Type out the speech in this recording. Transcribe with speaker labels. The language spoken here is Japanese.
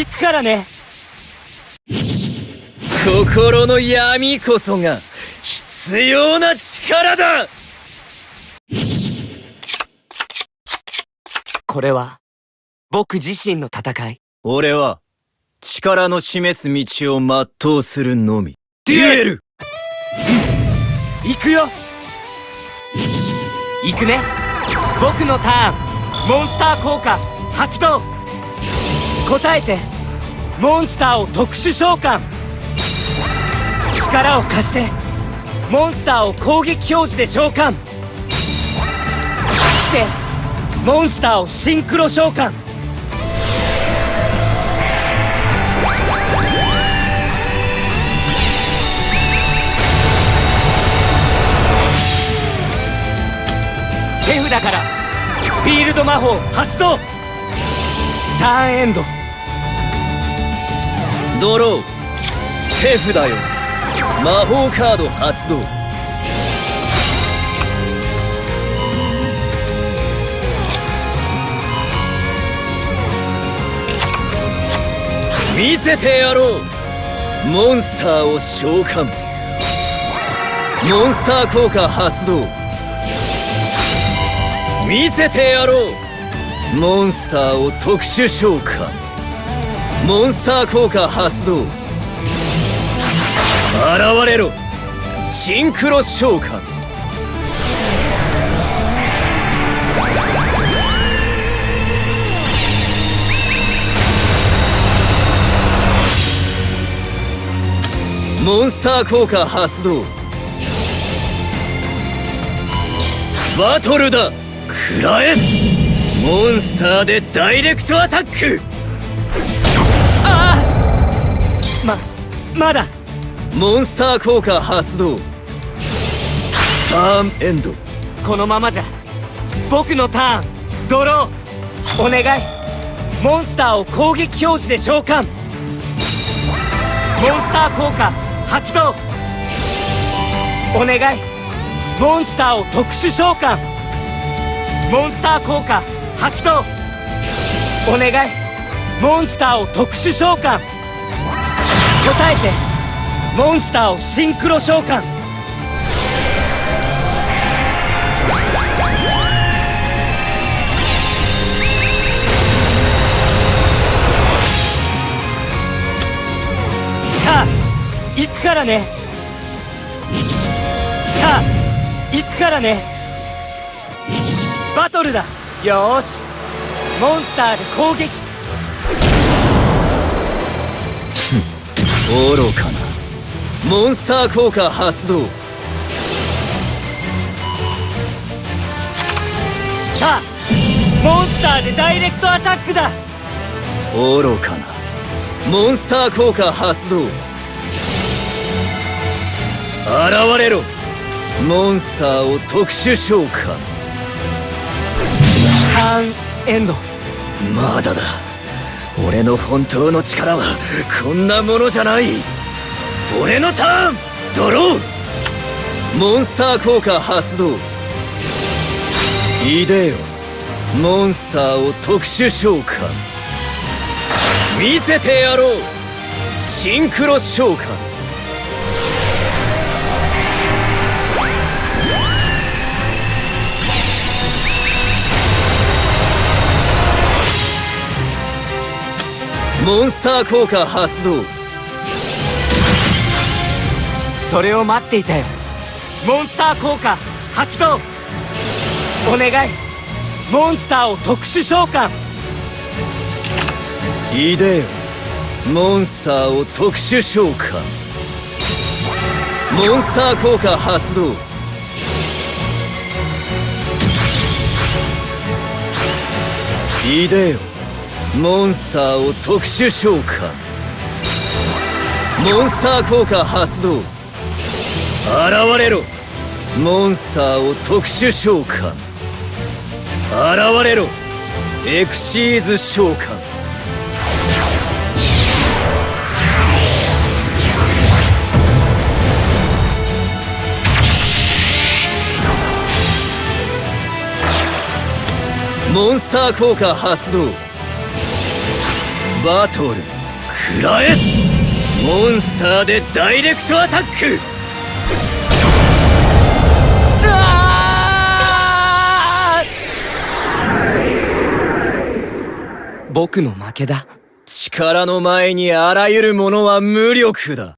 Speaker 1: 行くからね。
Speaker 2: 心の闇こそが必要な力だ。
Speaker 1: これは僕自身の戦い。
Speaker 2: 俺は力の示す道を全うするのみ。デュエル。
Speaker 1: 行くよ。行くね。僕のターン。モンスター効果。発動。答えてモンスターを特殊召喚。力を貸して。モンスターを攻撃表示で召喚。来てモンスターをシンクロ召喚。手札からフィールド魔法発動。ターンエンド。
Speaker 2: ドロー手札よ。魔法カード発動。見せてやろう。モンスターを召喚。モンスター効果発動。見せてやろう。モンスターを特殊召喚。モンスター効果発動。現れろ。シンクロ召喚。モンスター効果発動。バトルだ。食らえ。モンスターでダイレクトアタック。
Speaker 1: ままだ。
Speaker 2: モンスター効果発動。ターンエンド。
Speaker 1: このままじゃ。僕のターン。ドロー。お願い。モンスターを攻撃表示で召喚。モンスター効果発動。お願い。モンスターを特殊召喚。モンスター効果発動。お願い。モンスターを特殊召喚。答えて。モンスターをシンクロ召喚。さあ行くからね。さあ行くからね。バトルだ。よーし。モンスターで攻撃。
Speaker 2: 愚かな。モンスター効果発動。
Speaker 1: さあモンスターでダイレクトアタックだ。
Speaker 2: 愚かな。モンスター効果発動。現れろ。モンスターを特殊召喚。
Speaker 1: ターンエンド。
Speaker 2: まだだ俺の本当の力はこんなものじゃない。俺のターンドローモンスター効果発動。いでよモンスターを特殊召喚。見せてやろう。シンクロ召喚。モンスター効果発動。
Speaker 1: それを待っていたよ。モンスター効果発動。お願い。モンスターを特殊召喚。
Speaker 2: いでよ。モンスターを特殊召喚。モンスター効果発動。いでよ。モンスターを特殊召喚。モンスター効果発動。現れろ。モンスターを特殊召喚。現れろ。エクシーズ召喚。モンスター効果発動。バトル食らえ。モンスターでダイレクトアタック。
Speaker 1: 僕の負けだ。
Speaker 2: 力の前にあらゆるものは無力だ